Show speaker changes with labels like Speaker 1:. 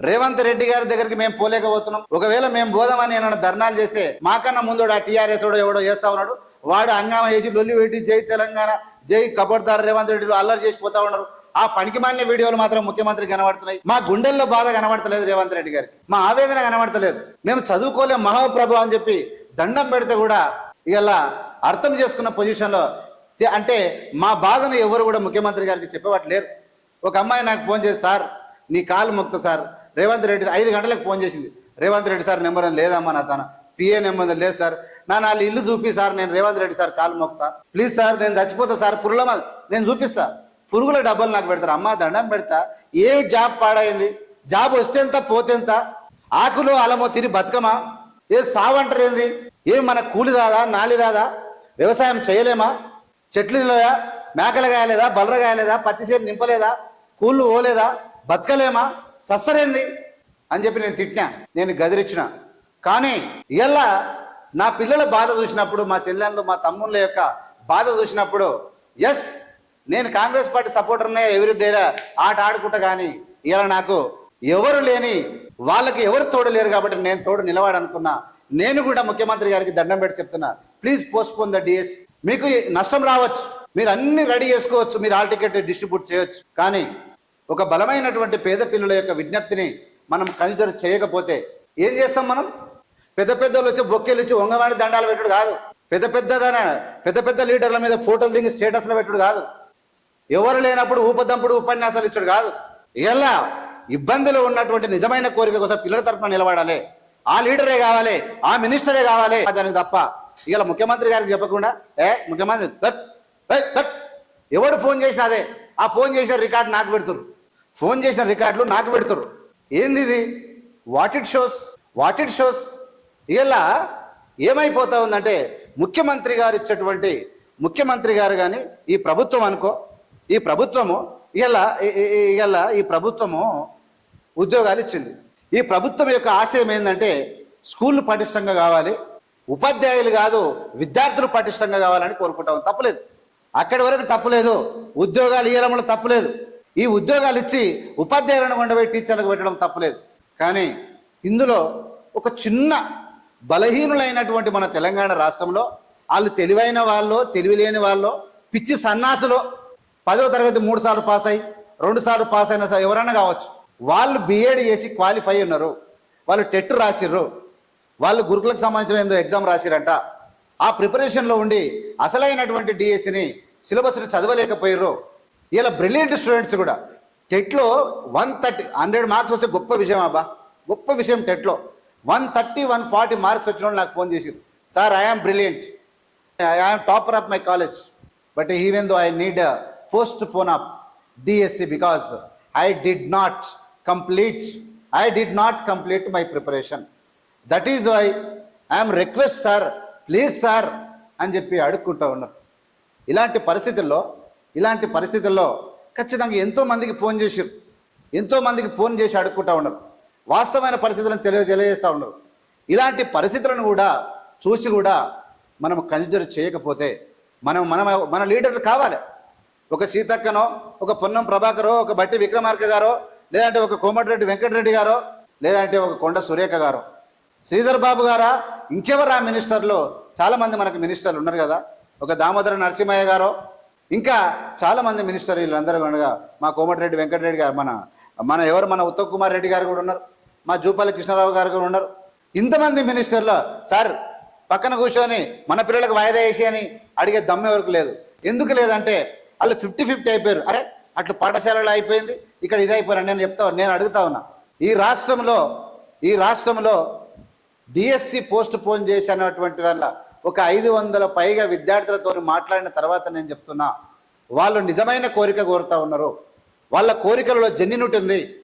Speaker 1: రేవంత్ రెడ్డి గారి దగ్గరికి మేము పోలేకపోతున్నాం. ఒకవేళ మేము పోదామని ఏమైనా ధర్నాలు చేస్తే మాకన్నా ముందు ఆ టీఆర్ఎస్ ఎవడో చేస్తా ఉన్నాడు. వాడు హంగామా చేసి లొల్లి పెట్టి జై తెలంగాణ జై కబడ్దార్ రేవంత్ రెడ్డి అల్లరి చేసి పోతా ఉన్నారు. ఆ పనికి మాలిన వీడియోలు మాత్రం ముఖ్యమంత్రి కనబడుతున్నాయి. మా గుండెల్లో బాధ కనబడతలేదు రేవంత్ రెడ్డి గారికి. మా ఆవేదన కనబడతలేదు. మేము చదువుకోలేం మహాప్రభు అని చెప్పి దండం పెడితే కూడా ఇలా అర్థం చేసుకున్న పొజిషన్లో చే- అంటే మా బాధను ఎవరు కూడా ముఖ్యమంత్రి గారికి చెప్పేవాటి ఒక అమ్మాయి నాకు ఫోన్ చేసి సార్ నీ కాలు మొక్త సార్. రేవంత్ రెడ్డి ఐదు గంటలకు ఫోన్ చేసింది. రేవంత్ రెడ్డి సార్ నెంబర్ అని లేదమ్మా నా తన పిఏ నెంబర్ లేదు సార్. నా నాలుగు ఇల్లు చూపి సార్ నేను రేవంత్ రెడ్డి సార్ కాలు మొక్తా. ప్లీజ్ సార్ నేను చచ్చిపోతా సార్. పురుగుల నేను చూపిస్తా. పురుగుల డబ్బులు నాకు పెడతారు. అమ్మ దండం పెడతా. ఏ జాబ్ పాడైంది? జాబ్ వస్తే ఎంత పోతే ఎంత? ఆకులు అలమో తిని బతకమా? ఏ సావంటారు ఏంది? ఏం మన కూలి రాదా నాలి రాదా? వ్యవసాయం చేయలేమా? చెట్లు మేకలు గాయలేదా బలరగాయలేదా పత్తి చేరు నింపలేదా? కూళ్ళు ఓలేదా బతకలేమా? సస్సరేంది? అని చెప్పి నేను తిట్టినా నేను గదిరిచ్చిన. కానీ ఇలా నా పిల్లల బాధ చూసినప్పుడు మా చెల్లెళ్ళు మా తమ్ముళ్ళ యొక్క బాధ చూసినప్పుడు ఎస్ నేను కాంగ్రెస్ పార్టీ సపోర్టర్నే ఎవరి డేలా ఆట ఆడుకుంటా కానీ ఇలా నాకు ఎవరు లేని వాళ్ళకి ఎవరు తోడు లేరు కాబట్టి నేను తోడు నిలవాడనుకున్నా. నేను కూడా ముఖ్యమంత్రి గారికి దండం పెట్టి చెప్తున్నా ప్లీజ్ పోస్ట్పోన్ ద డిఎస్ మీకు నష్టం రావచ్చు. మీరు అన్ని రెడీ చేసుకోవచ్చు మీరు ఆల్ టికెట్ డిస్ట్రిబ్యూట్ చేయొచ్చు. కానీ ఒక బలమైనటువంటి పేద పిల్లల యొక్క విజ్ఞప్తిని మనం కన్సిడర్ చేయకపోతే ఏం చేస్తాం మనం? పెద్ద పెద్దలు వచ్చి బొక్కెలు ఇచ్చి వంగవాడి దండాలు పెట్టుడు కాదు. పెద్ద పెద్దదన పెద్ద పెద్ద లీడర్ల మీద ఫోటోలు దిగి స్టేటస్లో పెట్టుడు కాదు. ఎవరు లేనప్పుడు ఊపదంపుడు ఉపన్యాసాలు ఇచ్చాడు కాదు. ఎలా? ఇబ్బందులు ఉన్నటువంటి నిజమైన కోరిక కోసం పిల్లల తరఫున నిలబడాలి. ఆ లీడరే కావాలి ఆ మినిస్టరే కావాలి దానికి తప్ప. ఇలా ముఖ్యమంత్రి గారికి చెప్పకుండా ఏ ముఖ్యమంత్రి దట్, ఎవడు ఫోన్ చేసినా అదే. ఆ ఫోన్ చేసిన రికార్డు నాకు పెడుతురు ఫోన్ చేసిన రికార్డులు నాకు పెడతారు ఏంది ఇది? What it shows what it shows ఇలా ఏమైపోతా ఉందంటే ముఖ్యమంత్రి గారు ఇచ్చేటువంటి ముఖ్యమంత్రి గారు కానీ ఈ ప్రభుత్వం అనుకో ఈ ప్రభుత్వము ఇలా ఇలా ఈ ప్రభుత్వము ఉద్యోగాలు ఇచ్చింది. ఈ ప్రభుత్వం యొక్క ఆశయం ఏంటంటే స్కూళ్ళు పటిష్టంగా కావాలి ఉపాధ్యాయులు కాదు విద్యార్థులు పటిష్టంగా కావాలని కోరుకుంటాం తప్పులేదు. అక్కడి వరకు తప్పులేదు. ఉద్యోగాలు ఇవ్వడంలో తప్పులేదు. ఈ ఉద్యోగాలు ఇచ్చి ఉపాధ్యాయులను కొండపోయి టీచర్లకు పెట్టడం తప్పలేదు. కానీ ఇందులో ఒక చిన్న బలహీనులైనటువంటి మన తెలంగాణ రాష్ట్రంలో వాళ్ళు తెలివైన వాళ్ళు తెలివి లేని వాళ్ళు పిచ్చి సన్నాసులు పదవ తరగతి మూడు సార్లు పాస్ అయ్యి రెండు సార్లు పాస్ అయిన ఎవరైనా కావచ్చు. వాళ్ళు బిఏడ్ చేసి క్వాలిఫై ఉన్నారు వాళ్ళు టెట్ రాసిర్రు. వాళ్ళు గురుకులకు సంబంధించిన ఏదో ఎగ్జామ్ రాసిరంట. ఆ ప్రిపరేషన్లో ఉండి అసలైనటువంటి డిఎస్సిని సిలబస్ని చదవలేకపోయారు ఇలా బ్రిలియంట్ స్టూడెంట్స్ కూడా. టెట్లో వన్ థర్టీ హండ్రెడ్ మార్క్స్ వస్తే గొప్ప విషయం అబ్బా. గొప్ప విషయం టెట్లో one thirty one forty marks వచ్చిన వాళ్ళు నాకు ఫోన్ చేసిరు sir I am brilliant I am topper of my college but even though I need postpone of DSC because I did not complete I did not complete my preparation that is why I'm request sir please sir అని చెప్పి అడుక్కుంటూ ఉన్నారు. ఇలాంటి పరిస్థితుల్లో ఇలాంటి పరిస్థితుల్లో ఖచ్చితంగా ఎంతోమందికి phone చేసారు ఎంతోమందికి ఫోన్ చేసి అడుక్కుంటా ఉండరు. వాస్తవమైన పరిస్థితులను తెలియ తెలియజేస్తూ ఉండరు. ఇలాంటి పరిస్థితులను కూడా చూసి కూడా మనం కన్సిడర్ చేయకపోతే మనం మన మన లీడర్లు కావాలి. ఒక సీతక్కనో ఒక పొన్నం ప్రభాకరో ఒక బట్టి విక్రమార్క గారో లేదంటే ఒక కోమటిరెడ్డి వెంకటరెడ్డి గారో లేదంటే ఒక కొండ సురేఖ గారో. శ్రీధర్ బాబు గారా ఇంకెవరు ఆ మినిస్టర్లు? చాలామంది మనకు మినిస్టర్లు ఉన్నారు కదా. ఒక దామోదర నరసింహయ్య గారో ఇంకా చాలామంది మినిస్టర్ వీళ్ళందరూ అనగా మా కోమటిరెడ్డి వెంకటరెడ్డి గారు మన మన ఎవరు మన ఉత్తమ్ కుమార్ రెడ్డి గారు కూడా ఉన్నారు. మా జూపల్లి కృష్ణారావు గారు కూడా ఉన్నారు. ఇంతమంది మినిస్టర్లు సార్ పక్కన కూర్చొని మన పిల్లలకు వాయిదా వేసి అని అడిగే దమ్మె వరకు లేదు. ఎందుకు లేదంటే వాళ్ళు ఫిఫ్టీ ఫిఫ్టీ అయిపోయారు. అరే అట్లా పాఠశాలలో అయిపోయింది. ఇక్కడ ఇది అయిపోయారు నేను చెప్తా నేను అడుగుతా ఉన్నా. ఈ రాష్ట్రంలో ఈ రాష్ట్రంలో డిఎస్సి పోస్ట్ పోన్ చేసినటువంటి వల్ల ఒక ఐదు వందల పైగా విద్యార్థులతో మాట్లాడిన తర్వాత నేను చెప్తున్నా. వాళ్ళు నిజమైన కోరిక కోరుతా ఉన్నారు. వాళ్ళ కోరికలలో జెన్యునిటీ ఉంది.